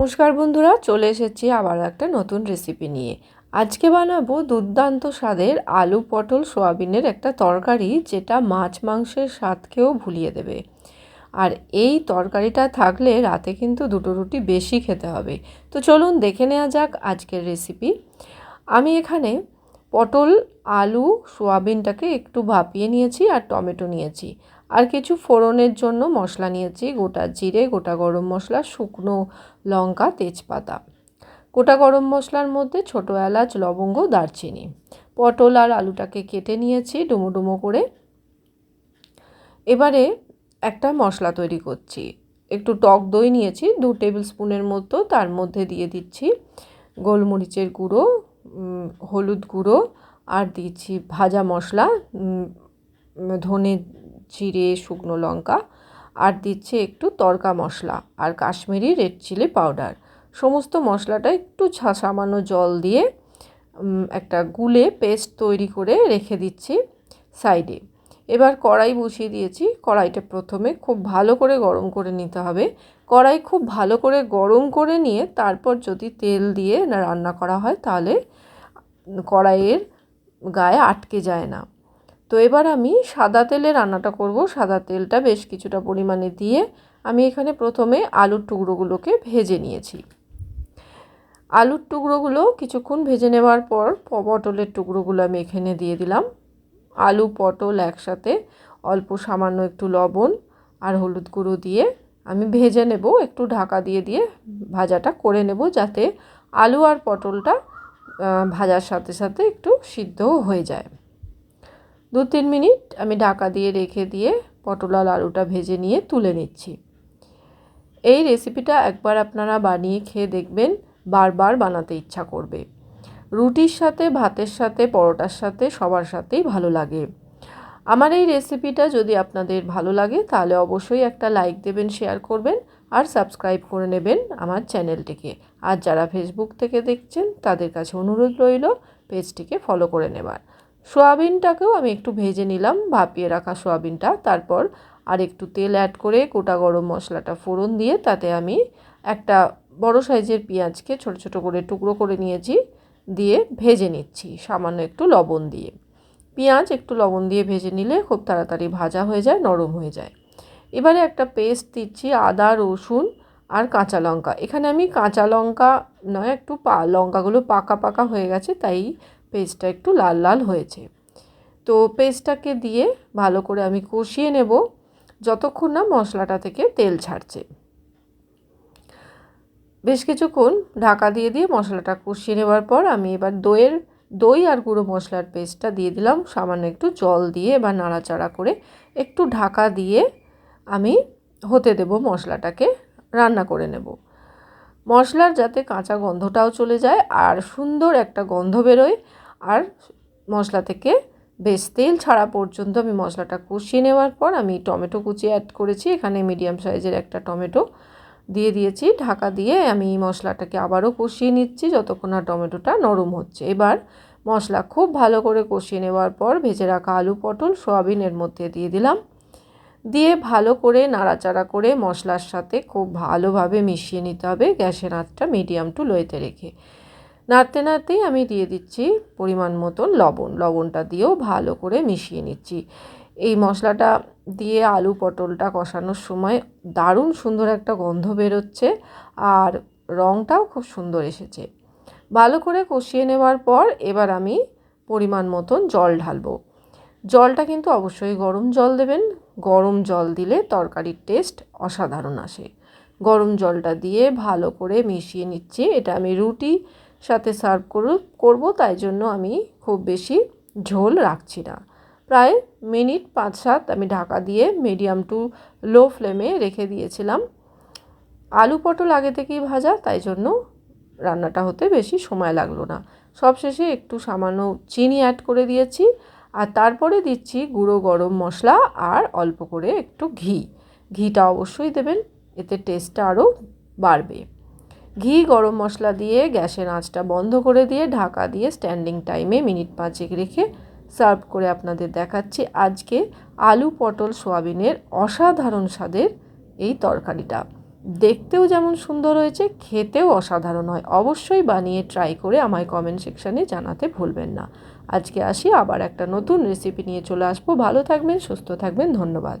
নমস্কার বন্ধুরা, চলে এসেছি আবার একটা নতুন রেসিপি নিয়ে। আজকে বানাবো দুর্দান্ত স্বাদের আলু পটল সোয়াবিনের একটা তরকারি যেটা মাছ মাংসের স্বাদকেও ভুলিয়ে দেবে। আর এই তরকারিটা থাকলে রাতে কিন্তু দুটো রুটি বেশি খেতে হবে। তো চলুন দেখে নেওয়া যাক আজকের রেসিপি আমি এখানে পটল, আলু, সোয়াবিনটাকে একটু ভাপিয়ে নিয়েছি আর টমেটো নিয়েছি। আর কিছু ফোড়নের জন্য মশলা নিয়েছি। গোটা জিরে, গোটা গরম মশলা, শুকনো লঙ্কা, তেজপাতা। গোটা গরম মশলার মধ্যে ছোটো এলাচ, লবঙ্গ, দারচিনি। পটল আর আলুটাকে কেটে নিয়েছি ডুমো ডুমো করে। এবারে একটা মশলা তৈরি করছি। একটু টক দই নিয়েছি, দু টেবিল স্পুনের মতো, তার মধ্যে দিয়ে দিচ্ছি গোলমরিচের গুঁড়ো হলুদ গুঁড়ো, আর দিচ্ছি ভাজা মশলা ধনে জিরে, শুকনো লঙ্কা আর দিচ্ছে একটু তরকা মশলা আর কাশ্মীরি রেড চিলি পাউডার। সমস্ত মশলাটা একটু সামান্য জল দিয়ে একটা গুলে পেস্ট তৈরি করে রেখে দিচ্ছি সাইডে। এবার কড়াই বসিয়ে দিয়েছি। কড়াইটা প্রথমে খুব ভালো করে গরম করে নিতে হবে। কড়াই খুব ভালো করে গরম করে নিয়ে তারপর যদি তেল দিয়ে রান্না করা হয় তাহলে কড়াইয়ের গায়ে আটকে যায় না। তো এবার আমি সাদা তেলে রান্নাটা করব। সাদা তেলটা বেশ কিছুটা পরিমাণে দিয়ে আমি এখানে প্রথমে আলুর টুকরোগুলোকে ভেজে নিয়েছি। আলুর টুকরোগুলো কিছুক্ষণ ভেজে নেওয়ার পর পটলের টুকরোগুলো আমি এখানে দিয়ে দিলাম। আলু, পটল একসাথে, অল্প সামান্য একটু লবণ আর হলুদ গুঁড়ো দিয়ে আমি ভেজে নেব। একটু ঢাকা দিয়ে দিয়ে ভাজাটা করে নেব যাতে আলু আর পটলটা ভাজার সাথে সাথে একটু সিদ্ধও হয়ে যায়। দু তিন মিনিট আমি ঢাকা দিয়ে রেখে দিয়ে পটল আলুটা ভেজে নিয়ে তুলে নিচ্ছি। এই রেসিপিটা একবার আপনারা বানিয়ে খেয়ে দেখবেন, বারবার বানাতে ইচ্ছা করবে। রুটির সাথে, ভাতের সাথে, পরোটার সাথে সবার সাথেই ভালো লাগে। আমার এই রেসিপিটা যদি আপনাদের ভালো লাগে, তাহলে অবশ্যই একটা লাইক দেবেন, শেয়ার করবেন আর সাবস্ক্রাইব করে নেবেন আমার চ্যানেলটিকে। আর যারা ফেসবুক থেকে দেখছেন, তাদের কাছে অনুরোধ রইল পেজটিকে ফলো করে নেবার। সোয়াবিনটাকেও আমি একটু ভেজে নিলাম, ভাপিয়ে রাখা সোয়াবিনটা। তারপর আর একটু তেল অ্যাড করে গোটা গরম মশলাটা ফোড়ন দিয়ে তাতে আমি একটা বড় সাইজের পেঁয়াজকে ছোট ছোট করে টুকরো করে নিয়েছি, দিয়ে ভেজে নিচ্ছি সামান্য একটু লবণ দিয়ে। পেঁয়াজ একটু লবণ দিয়ে ভেজে নিলে খুব তাড়াতাড়ি ভাজা হয়ে যায়, নরম হয়ে যায়। এবারে একটা পেস্ট দিচ্ছি, আদা, রসুন আর কাঁচা লঙ্কা। এখানে আমি কাঁচা লঙ্কা নয়, একটু পা, লঙ্কাগুলো পাকা পাকা হয়ে গেছে, তাই পেস্টটা একটু লাল লাল হয়েছে। তো পেস্টটাকে দিয়ে ভালো করে আমি কষিয়ে নেব যতক্ষণ না মশলাটা থেকে তেল ছাড়ছে। বেশ কিছুক্ষণ ঢাকা দিয়ে দিয়ে মশলাটা কষিয়ে নেবার পর আমি এবার দইয়ের, দই আর গুঁড়ো মশলার পেস্টটা দিয়ে দিলাম। সামান্য একটু জল দিয়ে এবার নাড়াচাড়া করে একটু ঢাকা দিয়ে আমি হতে দেব মশলাটাকে, রান্না করে নেব। মশলার যাতে কাঁচা গন্ধটাও চলে যায় আর সুন্দর একটা গন্ধ বেরোয়। আর মশলা থেকে বেশ তেল ছাড়া পর্যন্ত আমি মশলাটা কষিয়ে নেওয়ার পর আমি টমেটো কুচি অ্যাড করেছি। এখানে মিডিয়াম সাইজের একটা টমেটো দিয়ে দিয়েছি। ঢাকা দিয়ে আমি মশলাটাকে আবারও কষিয়ে নিচ্ছি যতক্ষণ না টমেটোটা নরম হচ্ছে। এবার মশলা খুব ভালো করে কষিয়ে নেওয়ার পর ভেজে রাখা আলু পটল সোয়াবিনের মধ্যে দিয়ে দিলাম। দিয়ে ভালো করে নাড়াচাড়া করে মশলার সাথে খুব ভালোভাবে মিশিয়ে নিতে হবে গ্যাসের আঁচটা মিডিয়াম টু লোয়েতে রেখে। নাড়তে নাড়তেই আমি দিয়ে দিচ্ছি পরিমাণ মতন লবণ। লবণটা দিয়েও ভালো করে মিশিয়ে নিচ্ছি। এই মশলাটা দিয়ে আলু পটলটা কষানোর সময় দারুণ সুন্দর একটা গন্ধ বেরোচ্ছে আর রঙটাও খুব সুন্দর এসেছে। ভালো করে কষিয়ে নেওয়ার পর এবার আমি পরিমাণ মতন জল ঢালবো। জলটা কিন্তু অবশ্যই গরম জল দেবেন। গরম জল দিলে তরকারির টেস্ট অসাধারণ আসে। গরম জলটা দিয়ে ভালো করে মিশিয়ে নিচ্ছি। এটা আমি রুটি সাথে সার্ভ করু, করব, তাই জন্য আমি খুব বেশি ঝোল রাখছি না। প্রায় মিনিট পাঁচ সাত আমি ঢাকা দিয়ে মিডিয়াম টু লো ফ্লেমে রেখে দিয়েছিলাম। আলু পটল আগে থেকেই ভাজা, তাই জন্য রান্নাটা হতে বেশি সময় লাগল না। সবশেষে একটু সামান্য চিনি অ্যাড করে দিয়েছি। আর তারপরে দিচ্ছি গুঁড়ো গরম মশলা আর অল্প করে একটু ঘি। ঘিটা অবশ্যই দেবেন, এতে টেস্টটা আরও বাড়বে। ঘি গরম মশলা দিয়ে গ্যাসের আঁচটা বন্ধ করে দিয়ে ঢাকা দিয়ে স্ট্যান্ডিং টাইমে মিনিট পাঁচেক রেখে সার্ভ করে আপনাদের দেখাচ্ছি আজকে আলু পটল সোয়াবিনের অসাধারণ স্বাদের এই তরকারিটা। দেখতেও যেমন সুন্দর হয়েছে, খেতেও অসাধারণ হয়। অবশ্যই বানিয়ে ট্রাই করে আমায় কমেন্ট সেকশানে জানাতে ভুলবেন না। আজকে আসি আবার একটা নতুন রেসিপি নিয়ে চলে আসব। ভালো থাকবেন সুস্থ থাকবেন ধন্যবাদ।